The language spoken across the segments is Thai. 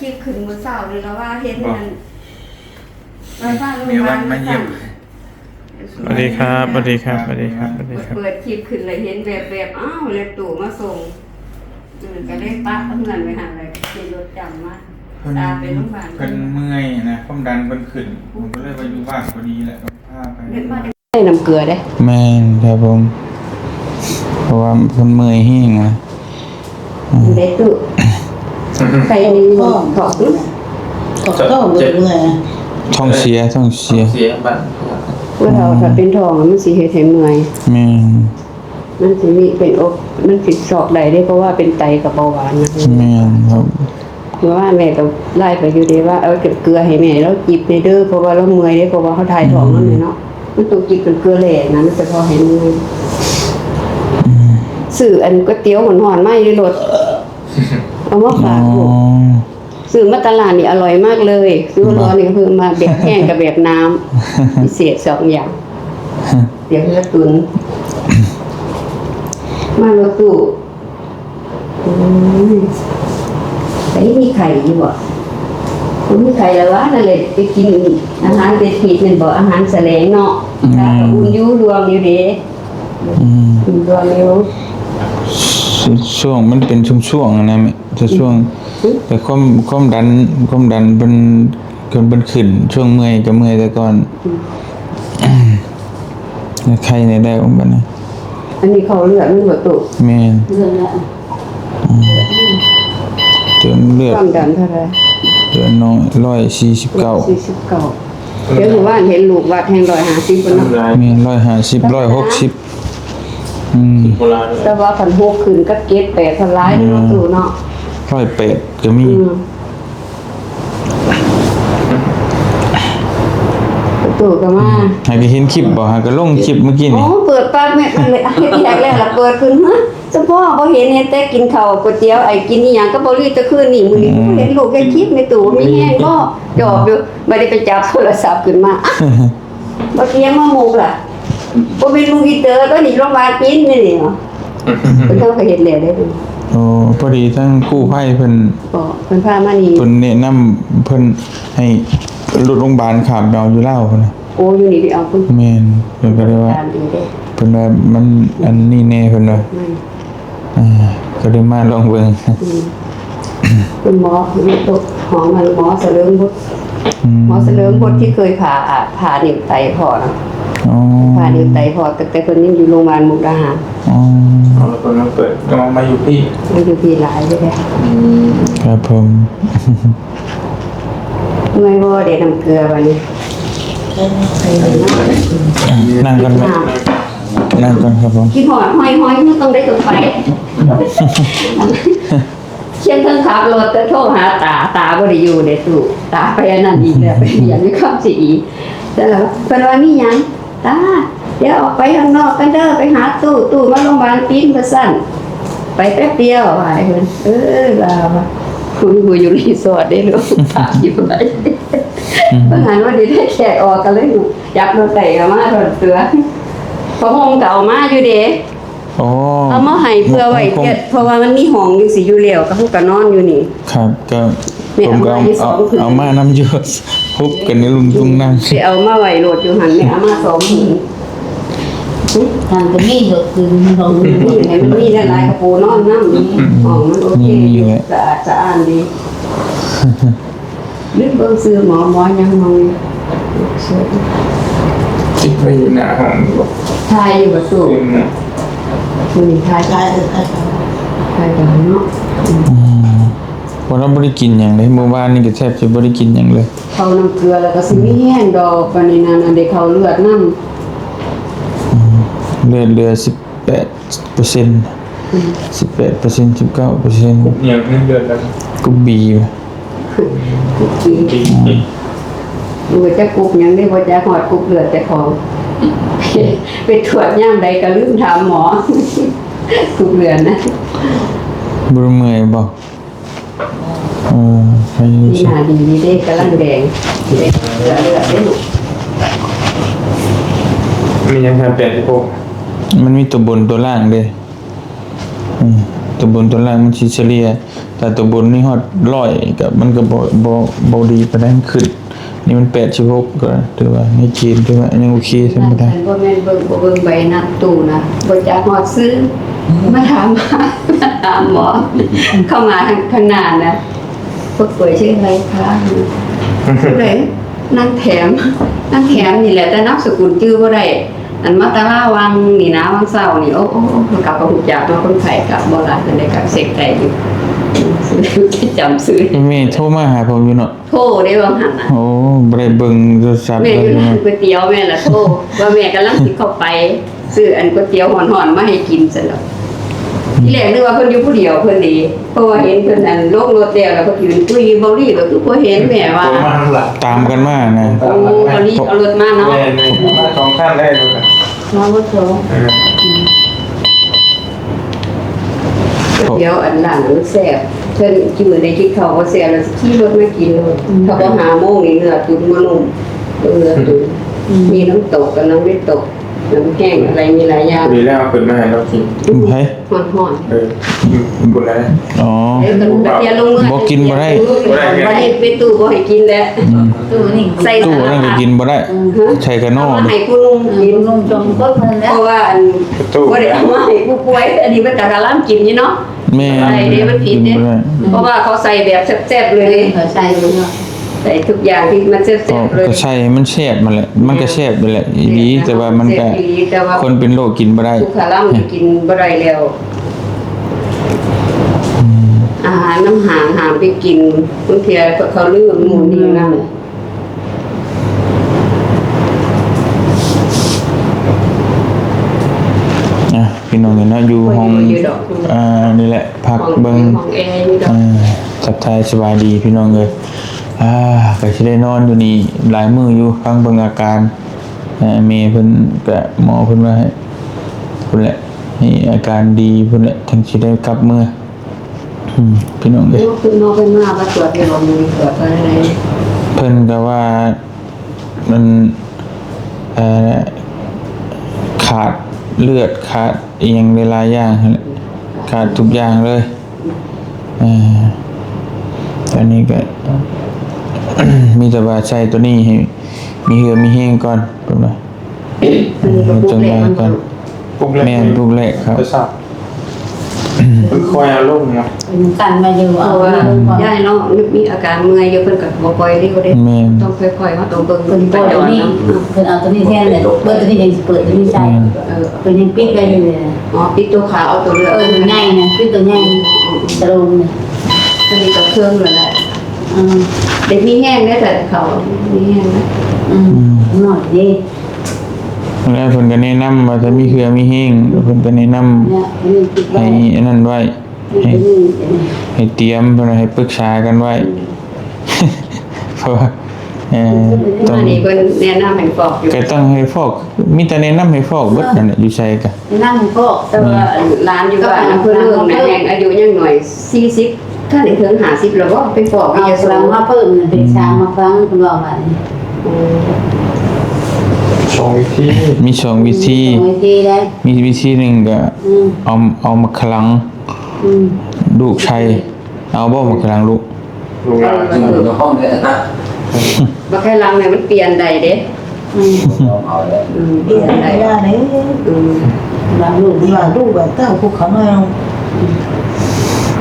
คลิปขึ้นมื้อเช้านี่แล้วว่าเห็นนั่นไปฟ้าโรงพมียาบาวัลนมาเยี่ยม สวัสดีครับสวัสดีครับสวัสดีครับสวัสดีครับ เปิดคลิปขึ้นเลยเห็นแบบแบบอ้าวเลยตู่มาส่งอืมก็เลยปะเงินไปหาอะไรขี่รถจำมาเพิ่นตามไปโรงพยาบาลเพิ่นเมื่อยนะความดันเพิ่นขึ้นผมก็เลยไปอยู่บ้านพอดีแหละก็พาไปเล่นมาได้น้ำเกลือได้ แม่นครับผมเพราะว่าเพิ่นเมื่อยแห้งนะ ได้ตู่ ใส่อันนี้บ่ถอดดูก็ก็เบื่อเมื่อยท้องเสียท้องเสียเสียบัตรเมื่อเราถ้าเป็นทองมันสิเฮ็ดให้เมื่อยแม่นมันสิมีเป็นอกมันสิสอกได้ได้เพราะว่าเป็นไตกับเบาหวานนะแม่นครับเพราะว่าแม่ก็ไล่ไปอยู่ดีว่าเอาเก็บเกลือให้แม่แล้วจิบในเด้อเพราะว่าเราเมื่อยเด้เพราะว่าเขาถ่ายท้องนั่นเนาะมันต้องจิบเป็นเกลือแหล่นะมันจะพอให้เมื่อยซื้ออันก๋วยเตี๋ยวหอนๆมาอยู่ในรถ เอามาอ๋ฝาอกลูกซื้อมาตลาดนี่อร่อยมากเลยซื้อร้อนนี่ก็คือมาแบบแห้งกับแบบน้ำพิเศษสองอย่างเดี๋ยวจะตุนมารถตู้อืมแต่นี่มีไข่อยู่บ่มันมีไข่แล้ววะนั่นเลยไปกินอาหารเป็นผิดเป็นบ่อาหารแสลงเนาะถ้าก็อุ่นอยูรวมอยู่เด้อืมอุ่นรวมอยู่ช่วงมันเป็นช่วงๆนะแม่ แต่ช่วง แต่ความความดันความดันเป็นเกินเป็นขึ้น ช่วงเมื่อยก็เมื่อยแต่ก่อนใครในได้องค์บัดนะอันนี้เขาเลือดมันบ่ตุแม่นเลือดละจนเลือคดวามดันเท่าไหร่เดือนน้อยร้อยสี่สิบเก้าสี่สิบเก้าเดี๋ยวหมู่บ้านเห็นลูกวัดแห่งร้อยห้าสิบคนเนาะลายมีร้อยห้าสิบร้อยหกสิบอืมโบราณแต่ว่าพันหกขึ้นก็เกตแปดพันร้ายเนาะตู่เนาะ ร้อยเป็ดก็มีอืมตู่ก็มาหากเห็นคลิปบ่หากก็ลงคลิปเมื่อกี้โอ้นี่เปิดปากแม่มันเลยเฮ็ดที่แรกแล้วล่ะเปิดขึ้นฮะเฉพาะบ่เห็นเห็นแต่กินข้าวก๋วยเตี๋ยวไอ้กินอีหยังก็บ่รีบจะคืนนี่มื้อนี้บ่เห็นลูกแค่คลิปในตู้มีแห้งบ่จอบอยู่บ่ได้ไปจับโทรศัพท์ขึ้นมาอะบ่เตียงมาหมูกล่ะบ่เป็นลูกอีเตอร์ก็นี่โรงพยาบาลปินนี่นี่เนาะเพิ่นก็เฮ็ดแล้วได้เพิ่น โอ้พอดีทั้งกู้ภัยเพิ่นก็เพิ่นพามานี่เพิ่นแนะนำเพิ่นให้รถโรงพยาบาลขามไปเอาอยู่ลาวพุ่นน่ะโอ้อยู่นี่ไปเอาเพิ่นแม่นเพิ่นก็เลยว่า ตามดีเด้เพิ่นว่ามันอันนี้แน่เพิ่นว่าไม่อ่าก็เลยมาลองเบิ่งคุณหมอมีตกหอมมันหมอเสริมบุตรอืมหมอเสริมบุตรที่เคยผ่าอะผ่านิ้วไตพอนะ อ๋อผ่านิ้วไตพอแต่แต่คนยังอยู่โรงพยาบาลมุกดาหารอ๋อเอาแล้วก็มาเปิดก็มาอยู่ที่มันอยู่ที่หลายเลยแหละครับผมเมื่อยบ่เด็ดน้ำเกลือวันนี้นั่งกันไหมนั่งกันครับผมคิดหอดห้อยห้อยไม่ต้องได้ตัวไปเชียงทั้งขับรถแต่โทรหาตาตาบ่ได้อยู่ในตู้ตาไปอันนั้นอีกแล้วไปเรียนไม่เข้าสิอีแต่แล้วเพิ่นว่ามีหยัง ตาเดี๋ยวออกไปข้างนอกกันเด้อไปหาตู้ตู้มาโรงพยาบาลปีนมาสั่นไปแป๊บเดียวว่าไอ้เพิ่นเออลาว่าคุณกูอยู่รีสอร์ทได้หรือถามอยู่ไหนเพิ่นหันว่าดีได้แขกออกกันเลยหนูอยากโดนเตะกันมาโดนเตือเพราะห้องเก่ามาอยู่เด้โอ้เอามาให้เพื่อไว้เก็บเพราะว่ามันมีห้องอยู่สิอยู่แล้วก็ฮู้ก็นอนอยู่นี่ ครับก็แม่ ผมก็เอามาให้สเอาองผืนเอามานำอยู่ฮุบกันในลุงตุงนั่งสิเอามาไว้โหลดอยู่หันแม่เอามาสองหินทางก็มีดอกคืนลงนี่ให้มันมีหลายๆกระปูนอนน้ำนี่ห้องมันโอเคอยู่สะอาดสะอ้านดีนึกเบิ่งซื้อหมอหมอยังมองเชื่อติดไว้หน้าห้องบอกทายอยู่ประตูเป็นนะคุณทายตายเลยครับทายกันเนาะ วันนั้นบ่ได้กินหยังเลยเมื่อวานนี่ก็แทบจะบ่ได้กินหยังเลยเขาน้ำเกลือแล้วก็สิมีแห้งดอกปานนี้นั่นอันเด็กเขาเลือดน้เลือดเหลือ18เปอร์เซ็นต์18เปอร์เซ็นต์19เปอร์เซ็นต์อย่างนึงเดือนแล้วก็บีำกินปีปีดูจะกุกหยังได้บ่จะหอดกุกเลือดแต่ของ ไปตรวจย่ามใดก็ลืมถามหมอ กุกเลือดนะบ่เมื่อยบ่เออไปอยู่นี่สิหน้าดีดีเด้กำลังแดงเด็กเลือดเลือดได้ลูกมียังทำแปดสิบหกมันมีตัวบนตัวล่างเด้อืมตัวบนตัวล่างมันสิเฉลี่ย แต่ตัวบนนี่ฮอดร้อยกับมันก็บ่บ่บ่ดีปานนั้นขึ้น นี่มัน86ก็ถือว่าในจีนถือว่ายังโอเคใช่ไหมได้ฉันบ่แม่นเบิ่งบ่เบิ่งใบหนักตู้นะบ่จักฮอดซื้อมาถามหามาถามหมอเข้ามาทางข้างหน้านะ ผู้ป่วยชื่ออะไรคะอะไรนางแถมนางแถมนี่แหละแต่นามสกุลชื่อบ่ได้อันมาตาลาวังนี่นะวังเศร้านี่โอ้โอ้มันกลับมาฮู้จักเนาคนไข้กับบ่ล่ะจังได๋กับเสกใจอยู่จำซื้อแม่โทรมาหาผมอยู่เนาะโทรได้ว่าหั่นน่ะโอ้บ่ได้เบิงโทรศัพท์แม่อยู่ร้านก๋วยเตี๋ยวแม่ละโทรว่าแม่กำลังสิเข้าไป ซื้ออันก๋วยเตี๋ยวหอนๆมาให้กินซะแล้ว ที่แรกนึกว่าเพิ่นอยู่ผู้เดียวเพิ่นดีเพราะว่าเห็นเพิ่นอันลงรถแล้วแล้วเพิ่นยืนคุยเบาลี่ก็คือบ่เห็นแม่ว่าตัวมันหลักตามกันมานะ โอ้เบาลี่เอารถมาเนาะแม่ในมาสองขั้นได้เลยนะน้องก็โตเออก๋วยเตี๋ยวอันหลังมันแซ่บเพิ่นกินมื้อใดกินข้าวบ่แซ่บแล้วสิขี่รถมากินเลยถ้าบ่หาโมงนี่เนื้อตุ๋นบ่นุ่มเนื้อตุ๋นมีน้ำตกกับน้ำไม่ตกน้ำแห้งอะไรมีหลายอย่างดีแล้วเอาเปิดมาให้เรากิน เฮ้ย ฮ้อนๆเออบุญแล้วอ๋อ เดี๋ยวกันเดี๋ยวลงมือบ่กินบ่ได้ บ่ได้ไปตู้บ่ให้กินแล้วตัวนี้ใส่ตู้นั่นก็กินบ่ได้ใช้กระโน่เอามาให้ผู้ลุงกิกินนนุ่มจมก็มันเพแล้วราะว่าอันตู้ บ่ได้เอามาให้ผู้ป่วยอันนี้มันกะกะล่ํกินอยู่เนาะแม่ใส่เดี๋ยวมันผิดเด้กิบ่ไเพราะว่าเขาใส่แบบแซ่บๆเลยใส่เลย ใส่ทุกอย่างที่มันแซ่ก็บๆเลยก็ใช่มันแซ่บมันแหละมันก็แซ่บไปแหละอีหลีแต่ว่ามันก็แซ่บอีหลีแต่ว่าคนเป็นโรคกินบ่ได้ทุกคาล่ํกินบ่ได้แล้วอาหารน้ำหางหามไปกินบางทีเขาลืมหมูนี่นั่นอะพี่น้องเนาะอยู่ห้องอยู่ดอกอ่านี่แหละพักเบิ่งของแอร์นี่ดอกอ่าทักทายสบายดีพี่น้องเลย อ่าก็สิได้นอนอยู่นี่หลายมืออยู่ฟังเบิ่งอาการเมย์เพิ่นก็หมอเพิ่นว่าให้เพิ่นแหละให้อาการดีเพิ่นแหละถึงสิได้กลับมืออืมพี่น้องเอ้ยนี่คือนอกเป็นมากมาตรวจที่โรงพยาบาลตรวจอะไรเพิ่นก็ว่ามันเอ่อขาดเลือดขาดอีหยังหลายอย่างขาดทุกอย่างเลยอ่อตอนนี้ก็ มีแต่ว่าใช้ตัวนี้ให้มีเหือมีแห้งก่อนเพิ่นว่ามันก็ปุ๊บเลยมันก็ปุ๊บแรกแม่นลูกแรกครับจะทราบคือคอยอารมณ์เนาะกันมาอยู่เพเอาราะว่าว่าย่ายน้องมีอาการเมื่อยเยอะเพิ่นก็บ่ปล่อยนี่ก็ได้แม่นต้องค่อยๆว่าต้องเบิ่งเปิเพิ่ดนไปตัวจอดนี้นะเปิดเอาตัวนี้แทนเลยเปิดตัวนี้ยังเปิดตัวนี้ใส่เป็นยังปิดไปเลยอ๋อปิดตัวขาเอาตัวเลือเออง่ายนะปิดตัวง่ายตรงเนี่ยอันนี้ก็เครื่องเลยแหละ อืมเด็กมีแห้งได้แต่เขามีแห้งนะอืมหน่อยดิแล้วเพิ่นก็แนะนำว่าถ้ามีเหือมีแห้งเพิ่นก็แนะนำเนี่ยนี่ปิดไว้ให้อันนั้นไว้ให้นี่ให้เตรียมเพื่อให้ปรึกษากันไว้ เพราะว่าเอ่อต้องอันนี้เพิ่นแนะนำให้ฟอกอยู่ก็ต้องให้ฟอกมีแต่แนะนำให้ฟอกเบิดนั่นแหละอยู่ใส่กันนั่งก็แต่ว่าร้านอยู่บ้านเพิ่นเรื่องนะแห้งอายุยังหน่อย40 ถ้าได้ถึง50แล้วก็ไปฟอกเอาวิทยาสศาลัสงตร์มาเพิ่มเป็นช้างมาฟังคุณบอกว่าสองวิธีมีสองวิธี วิธีได้มีวิธีหนึ่งก็อืมเอาเอามาคลังอืมลูกชัยเอาบ่มาคลังลูกรู้แล้วอยู่ในห้องเนี่ยนะบ่แค่ลังเนี่ยมันเปลี่ยนได้เด้ อืมเอาเลยอืมเปเปลี่ลี่ยยนนไม่ได้ได้เลยอืมบางลูกดีว่าลูก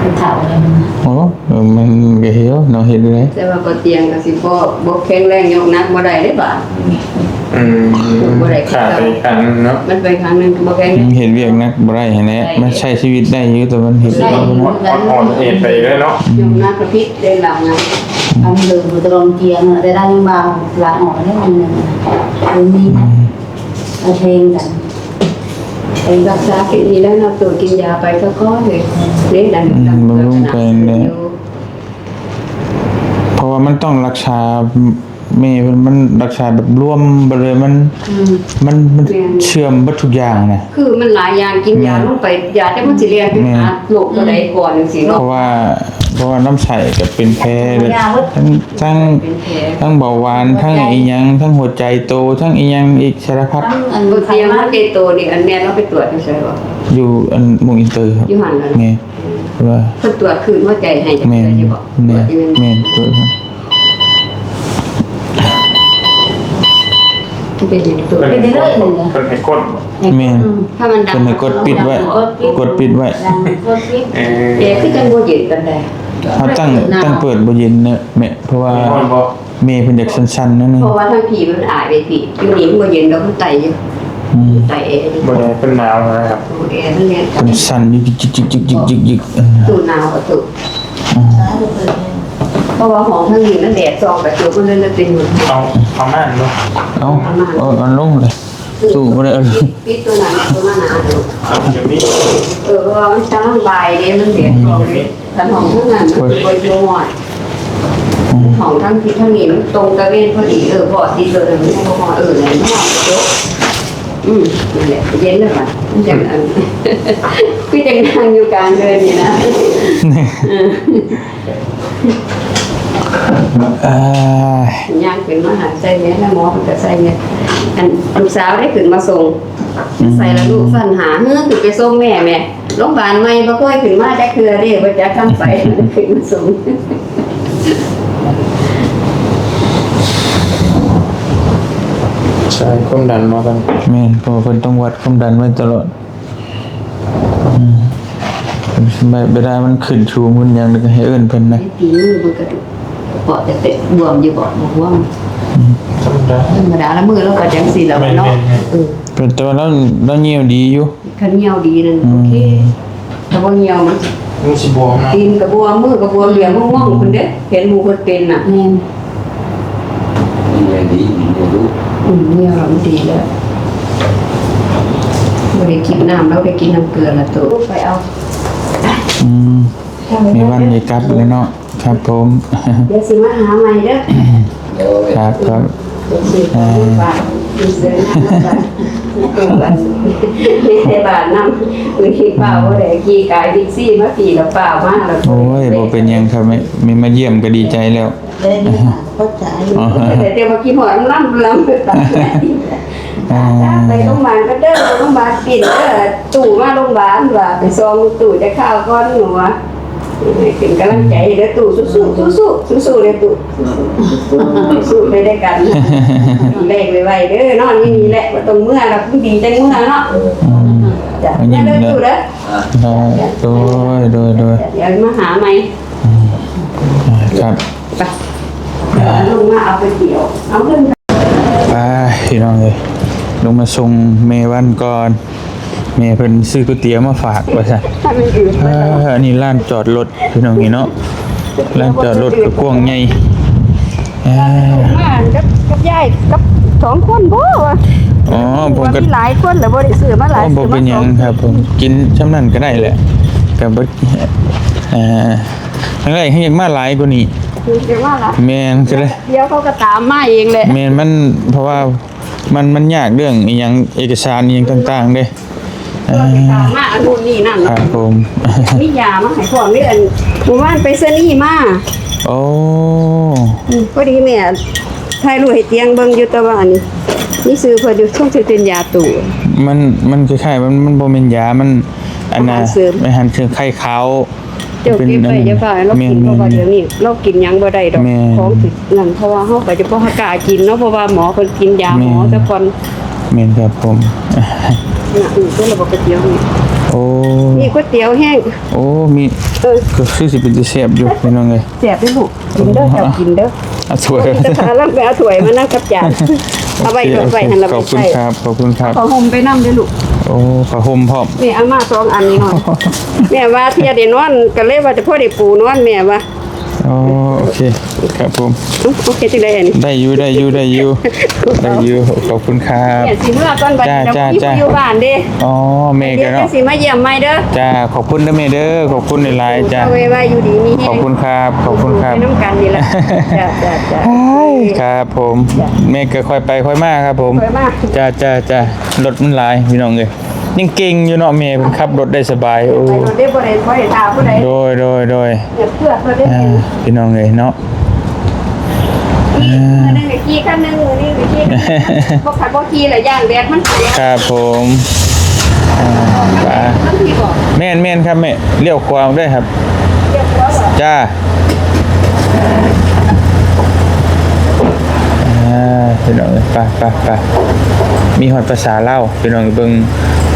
แบบเต้าพวกเขาหน่อยเอาเป็นเถ่าเลยมันโอ้เออมันก็เหี่ยวเนาะเฮ็ดได้แต่ว่าบ่เตียงก็สิบ่บ่แข็งแรงยกหนักบ่ได้เด้บ่า อืมขาดไปอีกอันนึงเนาะมันไปครั้งหนึงบ่แข็งแรงเฮ็ดเวียกนักบ่ได้แฮะแหละมันใช้ชีวิตได้อยู่แต่มันเฮ็ดบ่ได้อ่อนเอ็นไปเลยเนาะยกหนักกระพริบได้หลังนะทำเดินมาตรงเกียงได้ได้ยังเบาหลังออกได้มันเนี่ยมันมีเอาเพลงกันไปรักษากินดีแล้ว เนาะตัวกินยาไปก็ก็เลยเด้ดันดันเพราะว่ามันต้องรักษาแม่มันมันรักษาแบบรวมไปเลยมันอืมมันมันเชื่อมเบัดทุกอย่างนะคือมันหลายอย่างกินยาลงไปยาแต่มันสิเรียนไปหาโรคตัวใดก่อนจังซี่เพเนาะราะว่าเพราะว่าน้ำใสก็เป็นแพ้เลยทั้งทั้งเป็นแผลทั้งเบาหวานทั้งอีหยังทั้งหัวใจโตทั้งอีหยังอีกสารพัดทั้งอันบ่ไขเตียงมัมันนเกโตนี่อันแม่เราไปตรวจใช่บ่อยู่อันหมุงอินเตอร์ครับอยู่หั่นน่ะแม่ ว่าเพิ่นตรวจคืนหัวใจให้จังแม่นได๋สิบอกแม่ตรวนจอยู่แม่นตัวนั้นเป็นอย่างตัวเป็นให้กดเป็นให้กดแม่นถ้ามันดังเพิ่นให้กดปิดไว้ กดปิดไว้ดังกดปิดเออเอ๊ะคือจังบ่เย็นปานใดเขาตั้งตั้งเปิดบ่เย็นเนอะแม่เพราะว่ามีคนบอกเมย์เพิ่นอยากสั้นๆนั่นนึงเพราะว่าทางผีมันอายไปผีอยู่นี่มันบ่เย็นดอกมันไตอยู่ อืมไตเอนี่บนนี้เป็นหนาวนะครับเอ๊ะมันเรียนกันเป็นสั่นยิกจิกจิกจิกจิกจิกจิกเออตู้หนาวกับตู้ซ้ายเปิดเพราะว่าของทางนี้มันแดดซองกับตู้มันเลยเลยเป็นอยู่เอาเอาม่านเนาะเอาเอาเอาลงเลยตู้บ่ได้เอาลงปิดตัวนั้นตัวนั้นหนาดูเอาอย่างนี้เออเพราะว่ามันจะลำบายเด้มันแดดซองเลยแต่ของทางนั้นมันบ่อยู่หมดของทางที่ทางนี้มันตรงตะเวนพอดีเออพอดีเลยมันบ่พอเออเลยมันจบ อืมนั่นแหละเย็นเลยป่ะมันจังอันคือจังนั่งอยู่กลางเดินนี่นะอ่าย่างขึ้นมาหาใส่เนี้ยแล้วหมอมันก็ใส่เนี้ยอันลูกสาวได้ขึ้นมาส่งใส่แล้วลูกฟันหาเฮ้อขึ้นไปส่งแม่แม่โรงพยาบาลไม่บ่ค่อยขึ้นมาจักเทื่อเด้บ่จักคำไปขึ้นมาส่ง ใช่ความดันมากันแม่นเพราะว่าเพิ่นต้องวัดความดันไว้ตลอดอืมไม่เวลามันขึ้นชูมุนหยังแล้วก็ให้เอิ้นเพิ่นนะตีมือมันก็ปอดจะเตะบวมอยู่บ่บ่บวมธรรมดา ธรรมดาแล้วมือเราก็จังซี่แล้วเนาะเออเป็นแต่ว่าเราเราเงียวดีอยู่ คันเหี่ยวดีนั่นโอเคถ้าบ่เหี่ยวมันมันสิบวมนะตีนก็บวมมือก็บวมเหลียงม่วงๆเพิ่นเด้เห็นหมู่เพิ่นเป็นน่ะ แม่น อืมเนี่ยเราดีแล้วไม่ได้กินน้ำแล้วได้กินน้ำเกลือละตัวไปเอาอืมมีวันมีกลับเลยเนาะครับผมเดี๋ยวสิมาหาใหม่เด้อครับครับ เดี๋ยวสิเอาไปฝาก ดูเสื้อน้ำกันตัวกันไม่ใช่บาทน้ำมือที่เปล่าว่าได้กี่กายบิ๊กซี่มาปีละเปล่ามากแล้วโอ้ยบ่เป็นหยังครับไม่ไม่มาเยี่ยมก็ดีใจแล้วเลยนี่ค่ะเข้าใจอ๋อแต่เดี๋ยวมากี่หมอนล่ำล่ำไปตัดไปโรงพยาบาลก็เด้อโรงพยาบาลปิดเด้อตู่มาโรงพยาบาลว่าไปซองตู่จะข้าวก้อนหนูวะ เป็นกำลังใจเด้อตู่สู้สู้สู้สู้สู้สู้เลยตู่สู้ไปได้กันเลขไวๆเด้อนอนนี่นี่แหละว่าตรงเมื่อเราดีจังเมื่อเนาะจ้ะเด้อตู่เด้อโดยโดยโดยเดี๋ยวมาหาใหม่ครับไปลงมาเอาไปเกี่ยวเอาเงินไปพี่น้องเลยลงมาส่งเมวันก่อน เมเพิ่นซื้อก๋วยเตี๋ยวมาฝากว่าซั่นถ้ามันอื่นเอออันนี้ร้านจอดรถพี่น้องนี่เนาะร้านจอดรถก็กว้างใหญ่เอ้อมากับกับยายกับสองคนบ่วะอ๋อผมก็มีหลายคนแล้วบ่ได้ซื้อมาหลายบ่เป็นหยังครับผมกินช่ำนั้นก็ได้แหละก็บ่เอ่ออะไรให้อยากมาหลายกว่านี้คือจะว่าล่ะแม่นก็เลยเดี๋ยวเขาก็ตามมาเองแหละแม่นมันเพราะว่ามันมันยากเรื่องอีหยังเอกสารอีหยังต่าง ๆ เด้ก็สิ ตามมาอันนู้นนี่นั่นครับผมมียามาให้พร้อมนี่อันหมู่บ้านไปเซนี่มาโอ้อืมพอดีแม่ถ่ายรูปให้เตียงเบิ่งอยู่แต่ว่าอันนี้นี่ซื้อเพิ่นอยู่ช่วงสิเป็นยาตู่มันมันคล้ายๆมันมันบ่แม่นยามันอันน่ะอาหารเสริมไม่หันคือไข่ขาวเจ้าเก็บไว้อย่าฝ่าเรากินเพราะว่าเดี๋ยวนี้เรากินหยังบ่ได้ดอกแม่นของติดนั่นเพราะว่าเฮาก็จะบ่กล้ากินเนาะเพราะว่าหมอเพิ่นกินยาหมอแม่นแต่ก่อนแม่นครับผม น่ะอือตัวระบบก๋วยเตี๋ยวนี่โอ้นี่ก๋วยเตี๋ยวแห้งโอ้มีเออก็คือสิเป็นจะแซ่บอยู่พี่น้องเอ้ยแซ่บเด้อลูกกินเด้อเจ้ากินเด้ออะสวยจะทานแล้วไปเอาถ้วยมานั่งกับจานเอาไว้เอาไว้หันละขไปอบคุณใส่ครับขอบคุณครับขอห่มไปนำเด้อลูกโอ้ผ้าห่มพร้อมแม่เอามาสองอันนี้หน่อยแม่ว่าเที่ยได้นอนก็เลยว่าจะพ่อได้ปูนอนแม่ว่าอ๋อโอเค ครับผมโอเคจังได๋อันนี้ได้อยู่ได้อยู่ได้อยู่ได้อยู่ขอบคุณครับแม่สิเมื่อก่อนบัดนี้จ้าเดี๋ยวจ้าพี่อยู่บ้านเด้อ๋อเมเดี๋กันะเนาะสิมาเยี่ยมใหม่เด้อจ้าขอบคุณนะเมย์เด้อขอบคุณหลายๆจ้าเว้ว่าอยู่ดีมีแฮงขอบคุณครับขอบคุณครับไปน้ำกันนี่แหละจ้าจ้าจ้าครับผมเมฆก็ค่อยไปค่อยมาครับผมสวยมากจ้าจ้าจ้ารถมันหลายพี่น้องเลยยังเก่งอยู่เนาะเมย์เพิ่นขับรถได้สบายโอ้ไปรถได้บ่ได้บ่ได้ตาผู้ใดโดยโดยโดยเดี๋ยพี่น้องเลยเนาะ นี่มือหนึงก็ขี่คันหนึงมือนี้ก็ขี่คันหนึ่งบ่ขับบ่ขี่ละย่างแดดมันเสียครับผมอ่าไปมันที่บอกแม่ม่นแม่นครับแม่เลี้ยวขวาออกได้ครับจ้าอ่าพี่น้องเอ้ยไปไปไปมีหอดภาษาเล่าวพี่น้องเบิ่ง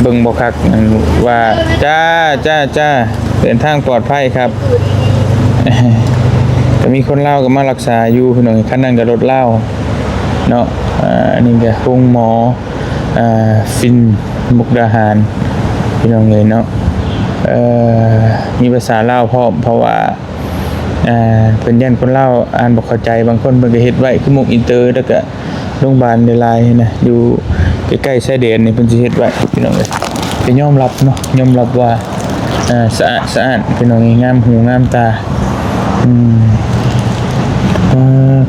เบิ่งบ่คักอันว่า จ้าจ้าจ้าเดินทางปลอดภัยครับ แต่มีคนเล่าก็มารักษาอยู่พี่น้องคันนั้นก็รถเล่าเนาะอ่าอันนี้ก็โรงหมออ่าฟินมุกดาหารพี่น้องเลยเนาะเอ่อมีภาษาเล่าวพร้อมเพราะว่าอ่าเป็นย่านคนเล่าอ่านบ่เข้าใจบางคนเพิ่นก็เฮ็ดไว้คือหมุกอินเตอร์แล้วก็โรงพยาบาลในลายนะอยู่ใกล้ๆชายแดนนี่เพิ่นสิเฮ็ดไว้พี่น้องเลยก็ยอมรับเนาะยอมรับว่าอ่าสะอาดสะอาดพี่น้องเอ้งามหูงามตาอืม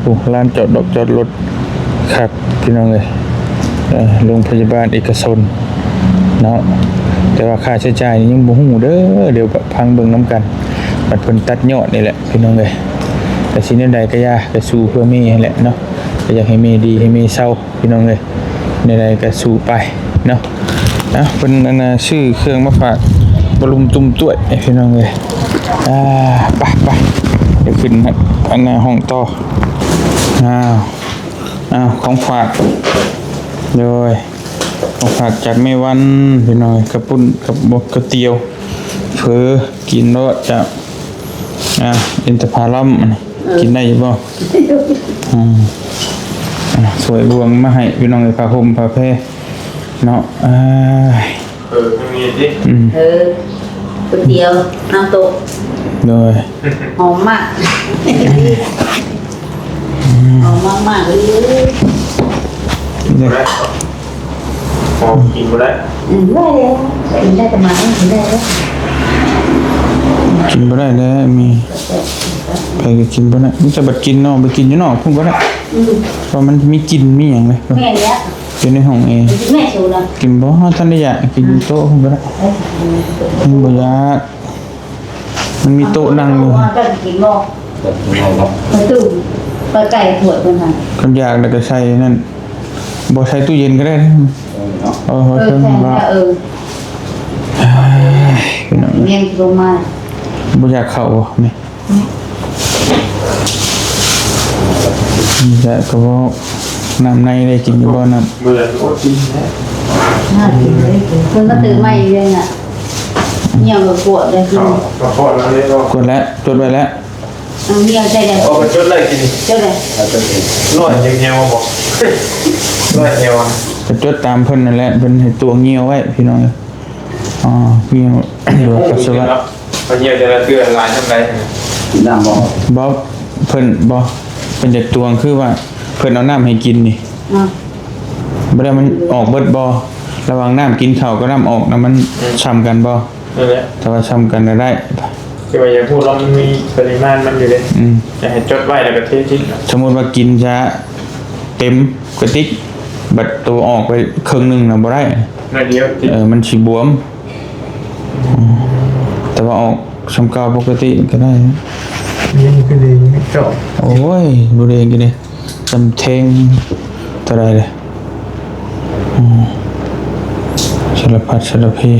โอ้ร้านจอดรถจอดรถครับพี่น้องเลยโรงพยาบาลเอกชนเนาะแต่ว่าค่าใช้จ่ายยังบ่ฮู้เด้อเดี๋ยวพังเบิ่งน้ำกันบัดเพิ่นตัดยอดนี่แหละพี่น้องเลยแต่สิ่งใดก็ยากก็สู้เพื่อแม่นั่แหละเนาะก็อยากให้แม่ดีให้แม่เศร้าพี่น้องเลยในใดก็สู้ไปเนาะอะเพิ่นอันน่ะชื่อเครื่องมาฝากบรุมตุ้มตุ้ยพี่น้องเลยอ่าไปไปเดี๋ยวขึ้นอันนาห้องต่อ อ้าวอ้าวของฝากโดยของฝากจากแม่วันพี่น้อยกระปุ้นกับบกกระเตียวเฟอกินรสจะอ่าอินทผลัมอันนี้กินได้อยู่บ่อืมอ่าสวยบวงมาให้พี่น้องเลยผ้าห่มผ้าแพรเนาะอ่าเออไม่มีดิอืมเออก๋วยเตี๋ยวน้ำตกโดยหอมมาก หอมมากมากๆเลยเนี่ยได้พอกินก็ได้อืมได้แล้วกินได้ประมาณนี้กินได้แล้วกินบ่ได้แล้วมีใครก็กินบ่ได้มันจะบัดกินเนาะไปกินอยู่นอกพุ่นบ่ได้เพราะมันมีกลิ่นมีหยังเลยแม่เนี้ยอยู่ในห้องเองแม่ชูนะกินบ่ฮอดทันได้อยากกินอยู่โต๊ะพุ่นบ่ได้มันบ่อยากมันมีโต๊ะนั่งอยู่ ก็กินบ่ประตู ปลาไก่ถวดคนทางคนอยากแล้วก็ใส่นั่นบ่ใส่ตู้เย็นก็ได้นะเออเอเพิ่อนใช่ว่าเออพี่น้องเงี้ยลงมาบ่อยากเข้าบ่นี่อยากก็บ่น้ำในได้กินอยู่บ่น้ำเบื่อโคตรกินนะน่ากินเลยคนก็ตื่นมาอีกเลยน่ะเงี้ยกับปวดเลยกินข้าวกระเพาะแล้วเนี่ยก็ กดแล้วจดไว้แล้ว เอาเงี้ยใจเด็ดเอาไปจดเลยกินเจ้าเลยร้อยเหี่ยวๆบอกร้อยเหี่ยวก็จดตามเพิ่นนั่นแหละเพิ่นให้ตัวเงียวไว้พี่น้องอ๋อเงียวหรือว่าปัสสาวะพอเหี่ยวจะละเตือนลายทำไรบ่เพิ่นบ่เพิ่นจะตวงคือว่า เพิ่นเอาน้ำให้กินนี่อะบ่ได้มันออกเบิดบ่ระหว่างน้ำกินข้าวกับน้ำออกนะมันซ้ำกันบ่นั่นแหละถ้าว่าซ้ำกันก็ได้ คือว่าอย่าพูดเรามันมีปริมาณมันอยู่เลยอืม อย่าให้จดไว้แล้วก็เททิ้งสมมุติว่ากินซะเต็มกระติก บัดตัวออกไปครึ่งหนึงน่ะบ่ได้นั่นเดียวกินเออมันสิบวมอืมแต่ว่าออกสำเกาปกติก็ได้นะนี่คือดีไม่จบโอ้ย ดูเองกันดิจำเทงเท่าไรเลยอืมสารพัดสารพี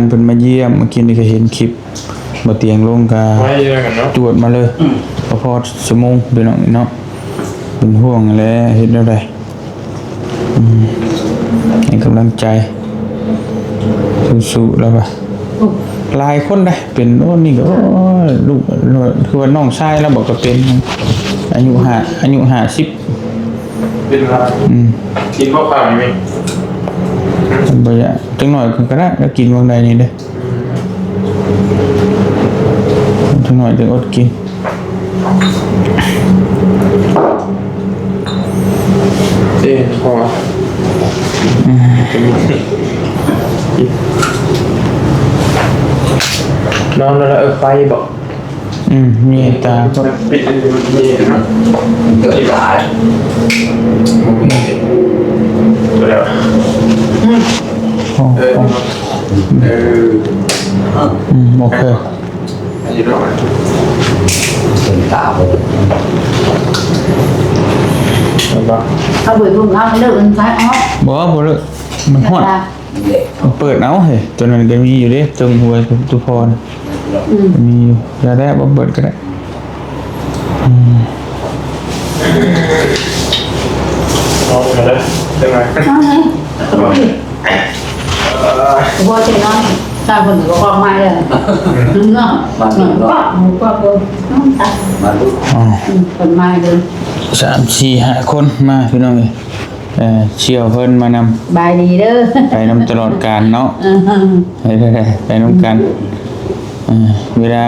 นเป็นมาเยี่ยมเมื่อกี้นี่ก็เห็นคลิปบ่เตียงลงกาไว้เยอะกันเนาะตรวจมาเลยพอพอสมงพี่น้องเนาะเป็นห่วงแหล้วเห็นแล้วได้อืมให้กำลังใจสู้ๆแล้วป่ะหลายคนได้เป็นโอ้นี่ก็โอ้ยลูกคือว่าน้องชายแล้วบอกก็เป็น อายุห้าอายุห้าสิบเป็นไรอืมกินข้าวเปล่าไหม บ่อยากจังหน่อยก็ได้แล้วกินวันใดนี่เด้จังหน่อยจะอดกินเจ๊พอจะมีนอนแล้วเออไฟบอกอืมมีตาก็ปิดมีนะเกิดหลาย ตัวเดียวโอ้เออโหเอออืมโอเคอายุเท่าไหร่เป็นตาไปเลยแล้วก็เอาไปพุ่งเอาเลิกมันใช้ออฟบ่บ่เลยมันฮอดเด็กเปิดเอาเฮ้ยตัวนั้นก็มีอยู่เด้ตรงหัวตุพรอืมมีอยู่ยาแรกบ่เปิดก็ได้อืม เอาไปเลย ได้ไหมเอาไงพอจะนอนถ้าคนก็บอกมาเลยเนาะก็ก็ก็ก็ต้องตัดมาดูอ๋อคนมาเลยสามสี่ห้าคนมาพี่น้องเอ้ยเอ่อเชี่ยวเพิ่นมานำบายดีเด้อไปนำตลอดการเนาะอืมไปได้ๆไปนำกันเอ่อเวลา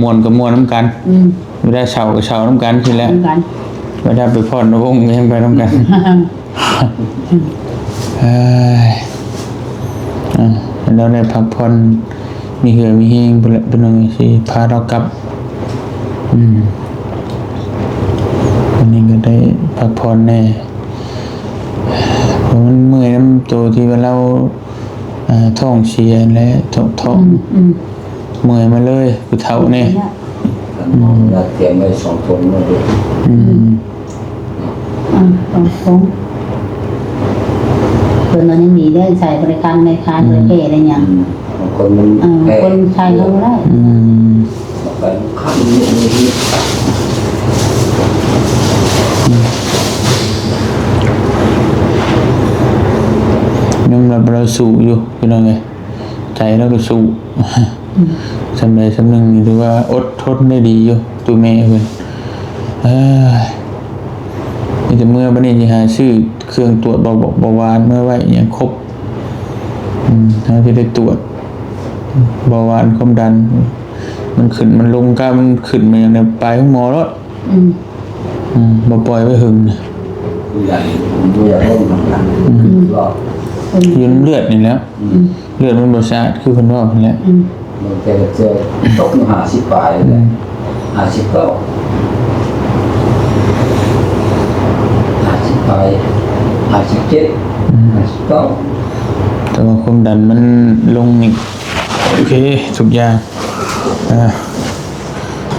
ม่วนก็ม่วนนำกันอืมเวลาเช้าก็เช้านำกันทีแหเหละมือนกันเวลาไปพรวงก็ยังไปนำกันเอ้ยอะแล้วได้พักผ่อนมีเหือมีแฮงเพิ่นละเป็นจังสิพาเรากลับ อืมวันนี้ก็ได้พักผ่อนแน่เพราะมันเมื่อยน้ำตัวที่ว่าเราอ่าท้องเสียและท้องท้องอืมเมื่อยมาเลยกูเท่านี่เราเตรียมไว้สองคนมาดูอืม อืมตรงตรงคนนั้นยังมีได้ใส่บริการในคาบริเวณอะไรอย่างคนมันอ่าแพ้คนใช้เขาได้อืมไปขันนี่นี่ยังเราเราสู้อยู่พี่น้องไงใจเราก็สู้สำเร็จสำหนึ่งนี่ถือว่าอดทนได้ดีอยู่ตัวแม่เพิ่นเอ้ นี่แต่เมื่อบัดนี้สิหาซื้อเครื่องตรวจเบาเบาหวานเมื่อไว้อย่างครบอืมถ้าจะได้ตรวจเบาหวานความดัน มันขึ้นมันลงก็มันขึ้นมาอย่างในปลายของหมอแล้วอืมอืมบ่ปล่อยไว้หึงนะผู้ใหญ่ผู้ใหญ่ร่วมทำงานรอบอยู่น้ำเลือดนี่แหล้วเลือดมันบ่สะอาดคือเพิ่นว่านั่นแหละอืมมันแกก็เจอตกอยู่ห้าสิบปลายเลยห้าสิบเก้า ห้าสิบปลายห้าสิบเจ็ดห้าสิบเก้าแต่ว่าความดันมันลงนี่โอเคทุกอย่างอ่า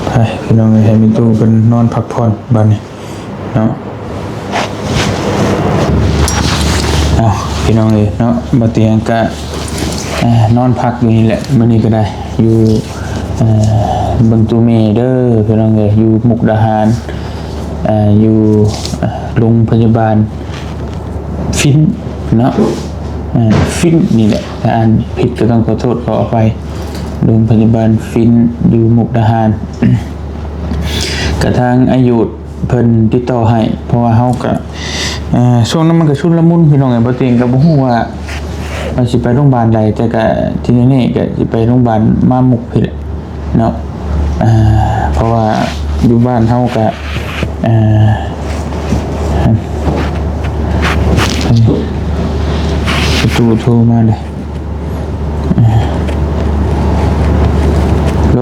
ไปพี่น้องเอ้ยให้มีตู้เพิ่นนอนพักผ่อนบัดนี้เนาะเอาพี่น้องเอ้ยเนาะบ่เตียงก็อ่านอนพักอยู่นี่แหละมื้อนี้ก็ได้อยู่เอ่อเบิ่งตู้เมเด้อพี่น้องเอ้ยอยู่มุกดาหารอ่าอยู่อ่า โรงพยาบาลฟินเนาะฟินนี่แหละถ้าอ่านผิดก็ต้องขอโทษขออภัยโรงพยาบาลฟินอยู่มุกดาหาร กระทางอายุเพิ่นติดต่อให้ เพราะว่าเฮาก็ช่วงนั้นมันก็ชุนละมุนพี่น้องไงบ่เตียงก็บ่ฮู้ว่ามันสิไปโรงพยาบาลใดแต่ก็ทีนี้นี่ก็สิไปโรงพยาบาลมามุกพี่แหละเนาะอ่าเพราะว่าอยู่บ้านเฮาก็เอ่อ ประ ตูโทรมาเลยโล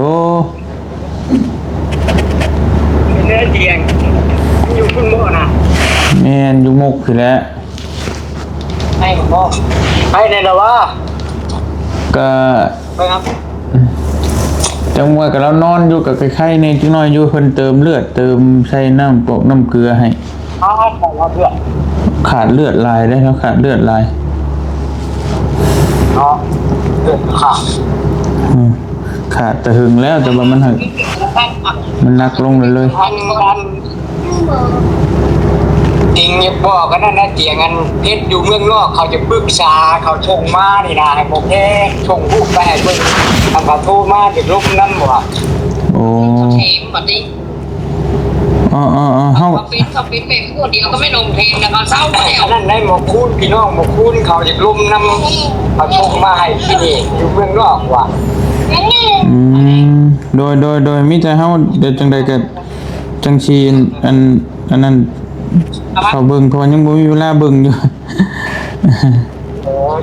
เนื้อเตียงอยู่คุณโมนะแม่นอยุมกคือแล้วให้ผมบอกให้ในละว่าก็ไปครับจังหวะกับเรานอนอยู่กับไข้ๆในจังน้อยอยู่เพิ่นเติมเลือดเติมใส่น้ำปกน้ำเกลือให้เอาให้ของเราเพื่อนขาดเลือดลายได้แล้วขาดเลือดลาย เนาะเกิดขาดอืมขาดแต่หึงแล้วแต่ว่ามันหักมันหนักลงเลยเลยพันกันจริงอย่าบอกกันนั่นนะเตียงกันเพชรอยู่เมืองนอกเขาจะปรึกษาเขาชงมานี่นะให้ผมแค่ชงผู้ไปให้เพิ่นทำเขาโทรมาจะลุกน้ำบ่โอ้เทมแบบนี้ อ๋ออ๋ออ๋อเฮาเขาปิดเขาปิดเบรกคนเดียวก็ไม่ลงเพลงนะเขาเศร้าแล้ว นั่นได้หมกคูนพี่น้องหมกคูนเขาจะลุมน้ำเขาชงมาให้ที่นี่อยู่เมืองนอกว่ะอืมโดยโดยโดยมีแต่เฮาเดี๋ยวจังใดก็จังชีอันอันอันนั้นเขาเบิ่งเพราะว่ายังบ่มีเวลาเบิ่งอยู่โอ้ย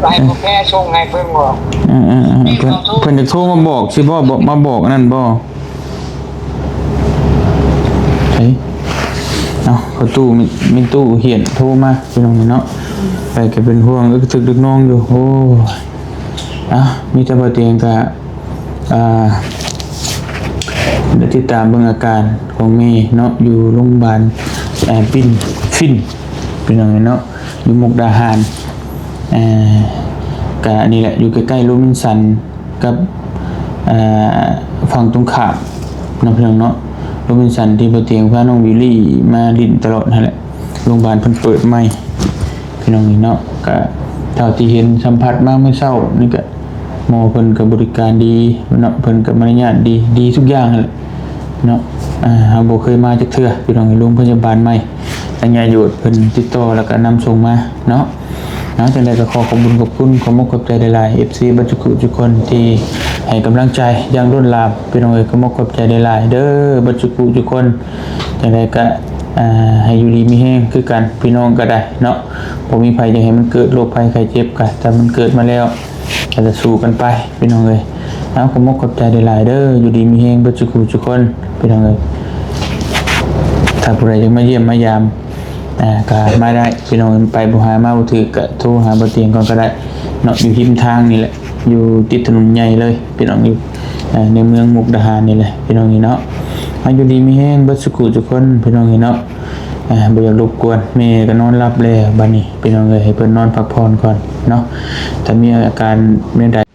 ไปผมแค่ชงให้เพิ่งบอกเออเออเออเพิ่นเพิ่นจะโทรมาบอกสิบ่บอกมาบอกอันนั้นบ่เฮ้ย เอาเขาตู้มีมีตู้เหียนโทรมาพี่น้องเนาะไปก็เป็นห่วงอึกทึกดึกน้องอยู่โอ้อะมีแต่บ่เตียงก็อ่าเดี๋ยวติดตามเบิ่งอาการของเมย์เนาะอยู่โรงพยาบาลเอ่อปินฟินเป็นยังเนาะอยู่มุกดาหารอ่อก็นี่แหละอยู่ใกล้ๆโรบินสันกับอ่อฝั่งตรงข้ามน้ำเพียงเนาะ โรบินสันที่บ่เตียงพาน้องวิลลี่มาลิ้นตลอดนั่นแหละโรงพยาบาลเพิ่นเปิดใหม่พี่น้องนี่เนาะก็เท่าที่เห็นสัมผัสมาเมื่อเช้านี่ก็หมอเพิ่นก็บบริการดีเนาะเพิ่นก็มารยาทดีดีทุกอย่างนั่นแหละเนาะอ่าเฮาบ่เคยมาจักเทื่อพี่น้องโรงพยาบาลใหม่ทางยาโยดเพิ่นติดต่อแล้วก็นำส่งมาเนาะเนาะจังไดก็ขอขอบคุณขอบคุณขอมกขอบใจหลายๆ FC บัจจุกุทุกคนที่ ให้กำลังใจอย่างล้นหลามพี่น้องเอ้ยก็มกขอบใจได้ลายเด้อบัจจุกุทุกคนจังไดก็ให้อยู่ดีมีแห้งคือกันพี่น้องก็ได้เนาะผมมีภัยจะให้มันเกิดโรคภัยไข้เจ็บกันแต่มันเกิดมาแล้วก็จะสู้กันไปพี่น้องเลยเอาขอมกขอบใจได้ลายเด้ออยู่ดีมีแห้งบัจุคูทุกคนพี่น้องเลยถ้าผู้ใดยังมาเยี่ยมมายามอ่าก็มาได้พี่น้องไปบุหามาบุถือก็โทรหาบเตียงก่อนก็ได้เนาะอยู่ริมทางนี่แหละ อยู่ติดถนนใหญ่เลยพี่น้องอยู่ในเมืองมุกดาหารนี่แหละพี่น้องเห็นเนาะอายุดีไม่แห้งบัสกุทุกคนพี่น้องเห็นเนาะอ่าบ่อยากรบกวนเมย์ก็นอนหลับแล้วบัดนี้พี่น้องเลยให้เพิ่นนอนพักผ่อนก่อนเนาะถ้ามีอาการเมื่อใด